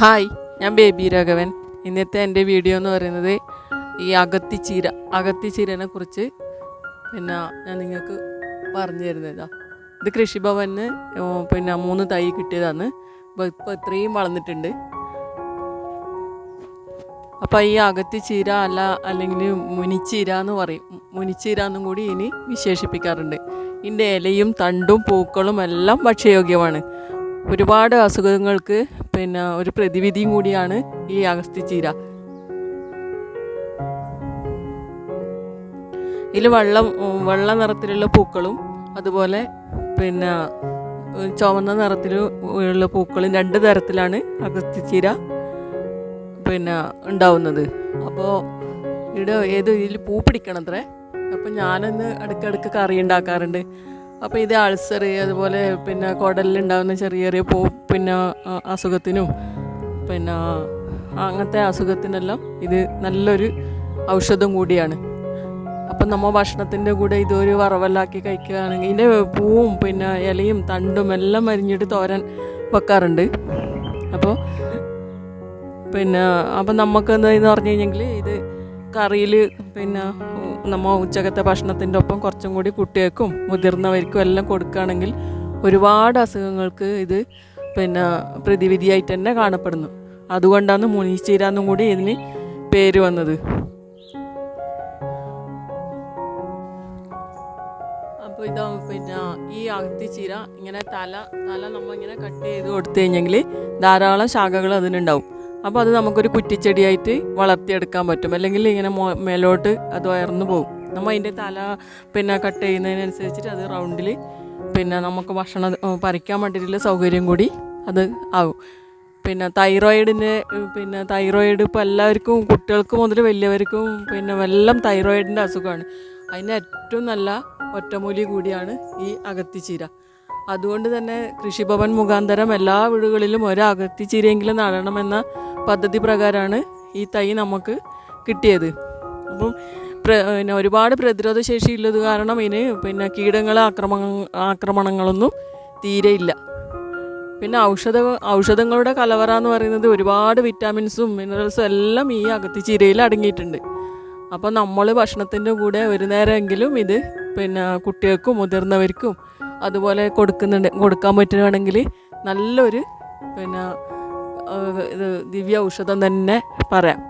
Hi ഞാൻ baby Raghavan. ഇന്നത്തെ എന്റെ വീഡിയോ എന്ന് പറയുന്നത് ഈ അകത്തിച്ചീര അകത്തിച്ചീരനെ കുറിച്ച് പിന്നെ ഞാൻ നിങ്ങൾക്ക് പറഞ്ഞു തരുന്നതാ. ഇത് കൃഷിഭവന് പിന്നെ മൂന്ന് തൈ കിട്ടിയതാണ്. ഇപ്പോൾ ഇത്രയും വളർന്നിട്ടുണ്ട്. അപ്പോൾ ഈ അകത്തിച്ചീര അല്ല അല്ലെങ്കിൽ മുനിച്ചീര എന്ന് പറയും. മുനിച്ചീര എന്നും കൂടി ഇനി വിശേഷിപ്പിക്കാറുണ്ട്. ഇതിന്റെ ഇലയും തണ്ടും പൂക്കളും എല്ലാം ഭക്ഷ്യയോഗ്യമാണ്. ഒരുപാട് അസുഖങ്ങൾക്ക് പിന്നെ ഒരു പ്രതിവിധിയും കൂടിയാണ് ഈ അഗസ്തിച്ചീര ഇതിൽ വെള്ളം വെള്ള നിറത്തിലുള്ള പൂക്കളും അതുപോലെ പിന്നെ ചുവന്ന നിറത്തിലുള്ള പൂക്കളും രണ്ട് തരത്തിലാണ് അഗസ്തിച്ചീര പിന്നെ ഉണ്ടാവുന്നത്. അപ്പോൾ ഇവിടെ ഏത് ഇതിൽ പൂ പിടിക്കണത്രേ? അപ്പം ഞാനൊന്ന് അടുക്കടുക്ക് കറി ഉണ്ടാക്കാറുണ്ട്. അപ്പോൾ ഇത് അൾസർ അതുപോലെ പിന്നെ കുടലിലുണ്ടാകുന്ന ചെറിയ ചെറിയ പൂ പിന്നെ അസുഖത്തിനും പിന്നെ അങ്ങനത്തെ അസുഖത്തിനെല്ലാം ഇത് നല്ലൊരു ഔഷധം കൂടിയാണ്. അപ്പം നമ്മൾ ഭക്ഷണത്തിന്റെ കൂടെ ഇതൊരു വറവല്ലാക്കി കഴിക്കുകയാണെങ്കിൽ ഇതിന്റെ പൂവും പിന്നെ ഇലയും തണ്ടും എല്ലാം മരിഞ്ഞിട്ട് തോരൻ വെക്കാറുണ്ട്. അപ്പോൾ പിന്നെ അപ്പം നമുക്ക് എന്താന്ന് പറഞ്ഞു കഴിഞ്ഞെങ്കിൽ ഇത് കറിയിൽ പിന്നെ നമ്മൾ ഉച്ചക്കത്തെ ഭക്ഷണത്തിന്റെ ഒപ്പം കുറച്ചും കൂടി കുട്ടികൾക്കും മുതിർന്നവർക്കും എല്ലാം കൊടുക്കുകയാണെങ്കിൽ ഒരുപാട് അസുഖങ്ങൾക്ക് ഇത് പിന്നെ പ്രതിവിധിയായിട്ട് തന്നെ കാണപ്പെടുന്നു. അതുകൊണ്ടാണ് മുനീശ്ചീര എന്നും കൂടി ഇതിന് പേര് വന്നത്. അപ്പോൾ ഇതാ പിന്നെ ഈ അകത്തിച്ചീര ഇങ്ങനെ തല തല നമ്മൾ ഇങ്ങനെ കട്ട് ചെയ്ത് കൊടുത്തു കഴിഞ്ഞെങ്കിൽ ധാരാളം ശാഖകൾ അതിനുണ്ടാവും. അപ്പോൾ അത് നമുക്കൊരു കുറ്റിച്ചെടിയായിട്ട് വളർത്തിയെടുക്കാൻ പറ്റും. അല്ലെങ്കിൽ ഇങ്ങനെ മേലോട്ട് അത് ഉയർന്നു പോകും നമ്മൾ അതിന്റെ തല പിന്നെ കട്ട് ചെയ്യുന്നതിനനുസരിച്ചിട്ട് അത് റൗണ്ടിൽ പിന്നെ നമുക്ക് ഭക്ഷണം പറിക്കാൻ വേണ്ടിയിട്ടുള്ള സൗകര്യം കൂടി അത് ആവും. പിന്നെ തൈറോയിഡിന് പിന്നെ തൈറോയിഡ് ഇപ്പോൾ എല്ലാവർക്കും കുട്ടികൾക്ക് മുതൽ വലിയവർക്കും പിന്നെ എല്ലാം തൈറോയിഡിന്റെ അസുഖമാണ്. അതിന് ഏറ്റവും നല്ല ഒറ്റമൂലി കൂടിയാണ് ഈ അകത്തിച്ചീര. അതുകൊണ്ട് തന്നെ കൃഷിഭവൻ മുഖാന്തരം എല്ലാ വീടുകളിലും ഒരു അകത്തിച്ചീരയെങ്കിലും നടണമെന്ന പദ്ധതി പ്രകാരമാണ് ഈ തൈ നമുക്ക് കിട്ടിയത്. അപ്പം പിന്നെ ഒരുപാട് പ്രതിരോധ ശേഷി ഉള്ളത് കാരണം ഇതിന് പിന്നെ കീടങ്ങളെ ആക്രമ ആക്രമണങ്ങളൊന്നും തീരെയില്ല പിന്നെ ഔഷധ ഔഷധങ്ങളുടെ കലവറ എന്ന് പറയുന്നത് ഒരുപാട് വിറ്റാമിൻസും മിനറൽസും എല്ലാം ഈ അകത്തിച്ചീരയിൽ അടങ്ങിയിട്ടുണ്ട്. അപ്പോൾ നമ്മൾ ഭക്ഷണത്തിന്റെ കൂടെ ഒരു നേരമെങ്കിലും ഇത് പിന്നെ കുട്ടികൾക്കും മുതിർന്നവർക്കും അതുപോലെ കൊടുക്കുന്നുണ്ട് കൊടുക്കാൻ പറ്റുകയാണെങ്കിൽ നല്ലൊരു പിന്നെ ഇത് ദിവ്യ ഔഷധം തന്നെ പറയാം.